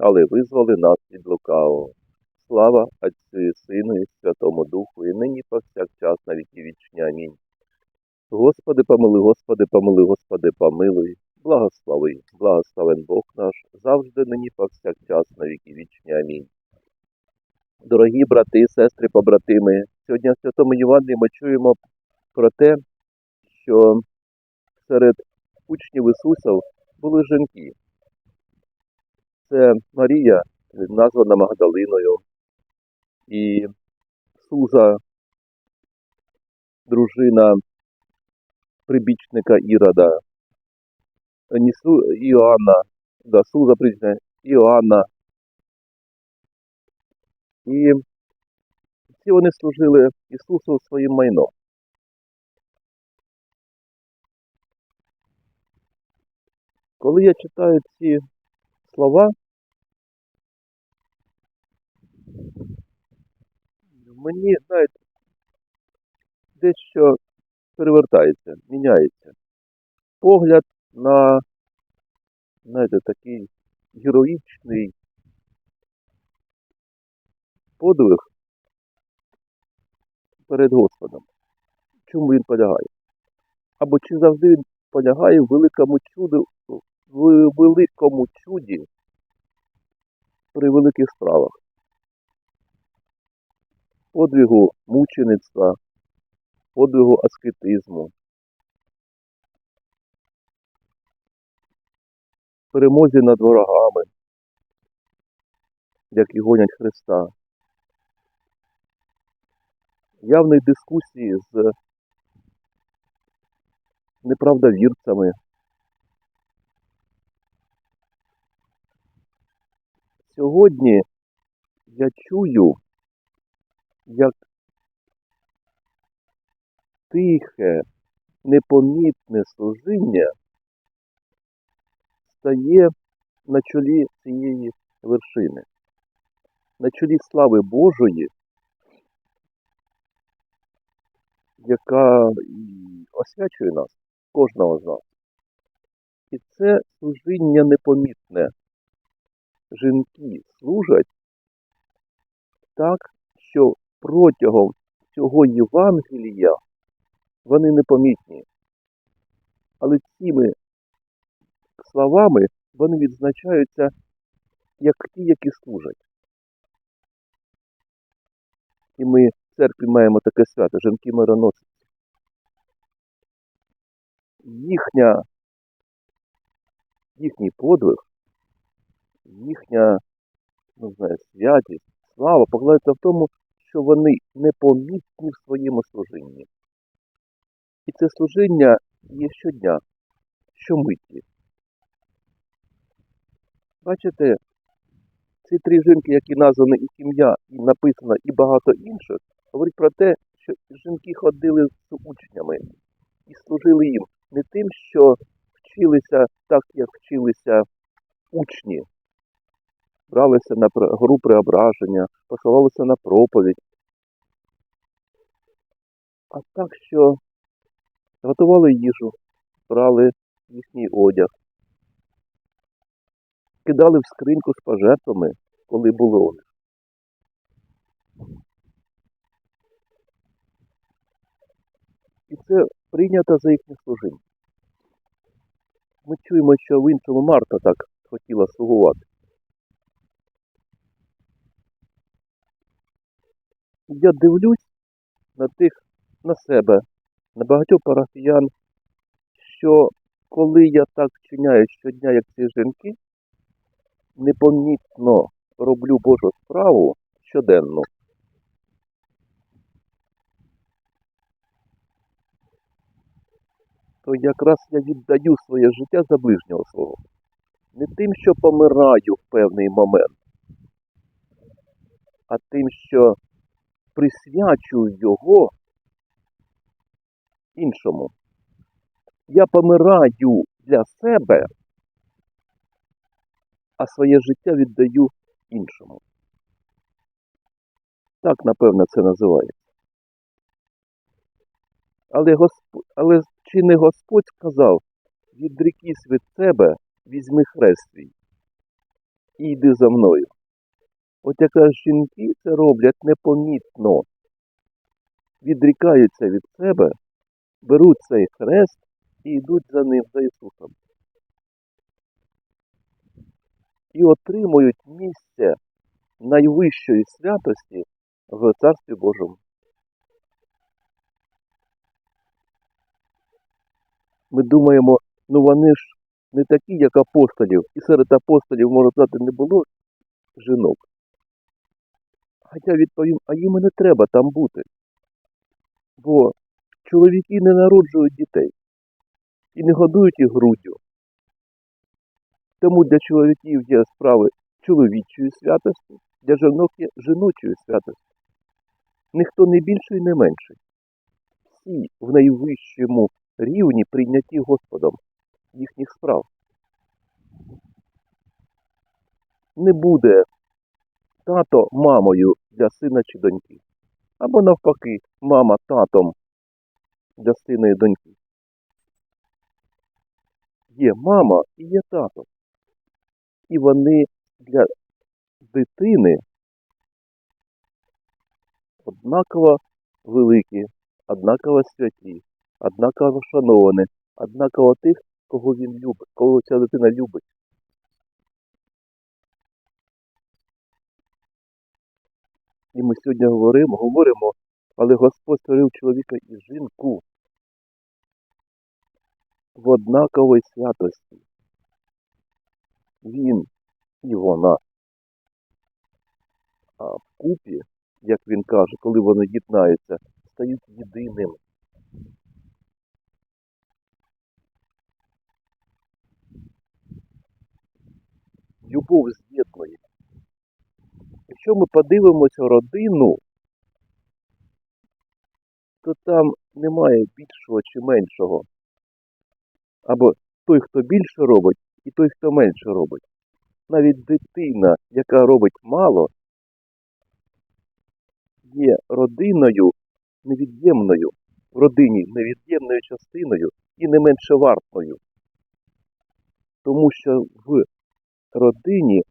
але визволи нас від лукавого. Слава Отцю і Сину і Святому Духу, і нині повсякчас на віки вічні. Амінь. Господи, помили, Господи, помили, Господи, помилуй, благослови, благословен Бог наш, завжди нині повсякчас на віки вічні. Амінь. Дорогі брати, сестри, побратими, сьогодні в Святому Євангелії ми чуємо про те, що серед учнів Ісуса були жінки. Це Марія, названа Магдалиною, і Суза, дружина прибічника Ірода, не Су- Іоанна, да, Суза прибічника Іоанна. І всі вони служили Ісусу своїм майном. Коли я читаю ці слова, мені, знаєте, дещо перевертається, міняється. Погляд на, знаєте, такий героїчний подвиг перед Господом. Чому він полягає? Або чи завжди він полягає в великому чуду, в великому чуді при великих справах. Подвигу мучеництва, подвигу аскетизму, перемозі над ворогами, які гонять Христа, явної дискусії з неправдовірцями. Сьогодні я чую, як тихе, непомітне служіння стає на чолі цієї вершини, на чолі слави Божої, яка освячує нас, кожного з нас. І це служіння непомітне. Жінки служать так, що протягом цього Євангелія вони непомітні. Але цими словами вони відзначаються як ті, які служать. І ми в церкві маємо таке свято, жінки мироносиці. Їхня, їхній подвиг, їхня ну, знаю, святість, слава покладається в тому, що вони непомітні в своєму служінні. І це служіння є щодня, щомиті. Бачите, ці три жінки, які названі і сім'я, і написано, і багато інших, говорять про те, що жінки ходили з учнями і служили їм не тим, що вчилися так, як вчилися учні, бралися на гру преображення, посилалися на проповідь, а так, що готували їжу, брали їхній одяг, кидали в скриньку з пожертвами, коли були них. І це прийнято за їхнє служіння. Ми чуємо, що в іншому Марта так хотіла слугувати. Я дивлюсь на тих, на себе, на багатьох парафіян, що коли я так вчиняю щодня, як ці жінки, непомітно роблю Божу справу щоденно. то якраз я віддаю своє життя за ближнього свого. Не тим, що помираю в певний момент, а тим, що присвячую його іншому. Я помираю для себе, а своє життя віддаю іншому. Так, напевно, це називається. Але, Госп... Але чи не Господь сказав, відрікись від себе, візьми хрест свій і йди за мною. От якраз жінки це роблять непомітно. Відрікаються від себе, беруть цей хрест і йдуть за ним, за Ісусом. І отримують місце найвищої святості в Царстві Божому. Ми думаємо, ну вони ж не такі, як апостолів, і серед апостолів, можна сказати, не було жінок. Хоча відповім, а їм і не треба там бути. Бо чоловіки не народжують дітей і не годують їх груддю. Тому для чоловіків є справи чоловічої святості, для жінок є жіночої святості. Ніхто не більший, не менший. Всі в найвищому рівні прийняті Господом їхніх справ. Не буде тато мамою для сина чи доньки. Або навпаки, мама татом для сина і доньки. Є мама і є тато. І вони для дитини однаково великі, однаково святі, однаково шановані, однаково тих, кого він любить, кого ця дитина любить. І ми сьогодні говоримо, говоримо, але Господь створив чоловіка і жінку в однаковій святості. Він і вона. А вкупі, як він каже, коли вони єднаються, стають єдиним. Любов з'єднує. Якщо ми подивимося родину, то там немає більшого чи меншого. Або той, хто більше робить, і той, хто менше робить. Навіть дитина, яка робить мало, є родиною невід'ємною, в родині невід'ємною частиною і не менше вартною. Тому що в родині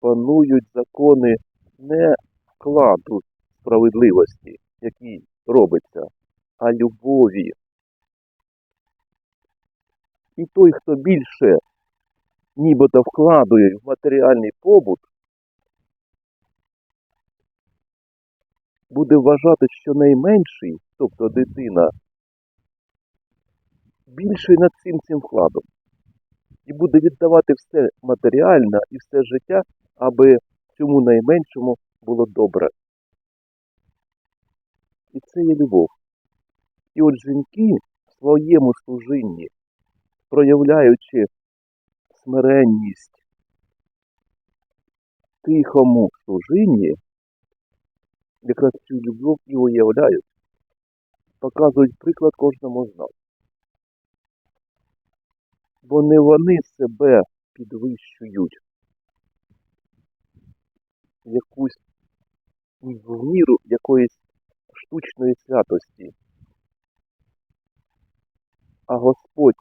панують закони не вкладу справедливості, який робиться, а любові. І той, хто більше нібито вкладує в матеріальний побут, буде вважати, що найменший, тобто дитина, більший над цим цим вкладом. І буде віддавати все матеріальне і все життя, аби цьому найменшому було добре. І це є любов. І от жінки в своєму служінні, проявляючи смиренність тихому служінні, якраз цю любов і уявляють, показують приклад кожному з нас. Бо не вони себе підвищують якусь в міру якоїсь штучної святості. А Господь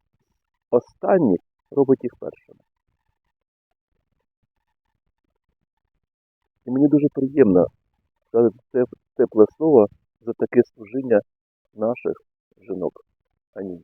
останніх робить їх першими. І мені дуже приємно сказати це тепле слово за таке служіння наших жінок. Амінь.